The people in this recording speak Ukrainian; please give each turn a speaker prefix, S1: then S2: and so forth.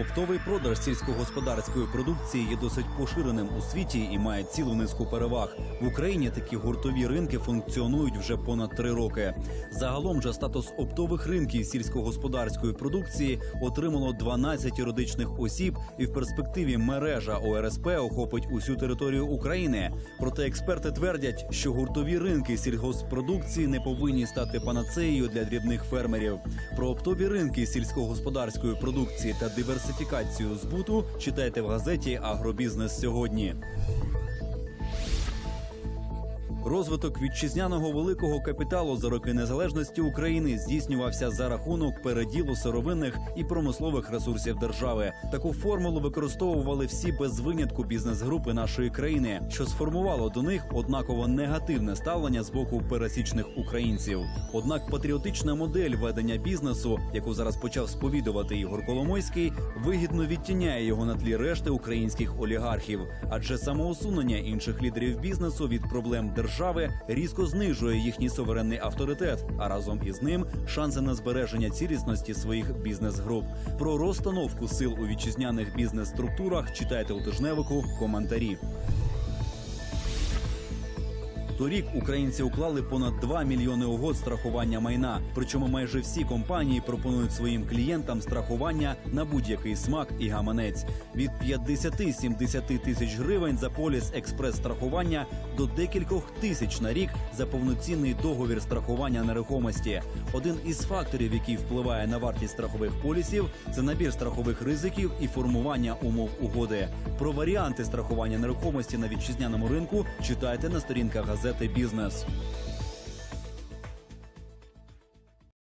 S1: Оптовий продаж сільськогосподарської продукції є досить поширеним у світі і має цілу низку переваг. В Україні такі гуртові ринки функціонують вже понад три роки. Загалом же статус оптових ринків сільськогосподарської продукції отримало 12 юридичних осіб, і в перспективі мережа ОРСП охопить усю територію України. Проте експерти твердять, що гуртові ринки сільгоспродукції не повинні стати панацеєю для дрібних фермерів. Про оптові ринки сільськогосподарської продукції та диверсифікацію збуту читайте в газеті Агробізнес сьогодні. Розвиток вітчизняного великого капіталу за роки незалежності України здійснювався за рахунок переділу сировинних і промислових ресурсів держави. Таку формулу використовували всі без винятку бізнес-групи нашої країни, що сформувало до них однаково негативне ставлення з боку пересічних українців. Однак патріотична модель ведення бізнесу, яку зараз почав сповідувати Ігор Коломойський, вигідно відтіняє його на тлі решти українських олігархів, адже самоусунення інших лідерів бізнесу від проблем держави різко знижує їхній суверенний авторитет, а разом із ним шанси на збереження цілісності своїх бізнес-груп. Про розстановку сил у вітчизняних бізнес-структурах читайте у тижневику коментарі. Торік українці уклали понад 2 мільйони угод страхування майна. Причому майже всі компанії пропонують своїм клієнтам страхування на будь-який смак і гаманець від 50-70 тисяч гривень за поліс експрес-страхування до декількох тисяч на рік за повноцінний договір страхування нерухомості. Один із факторів, який впливає на вартість страхових полісів, це набір страхових ризиків і формування умов угоди. Про варіанти страхування нерухомості на вітчизняному ринку читайте на сторінках газети Бізнес.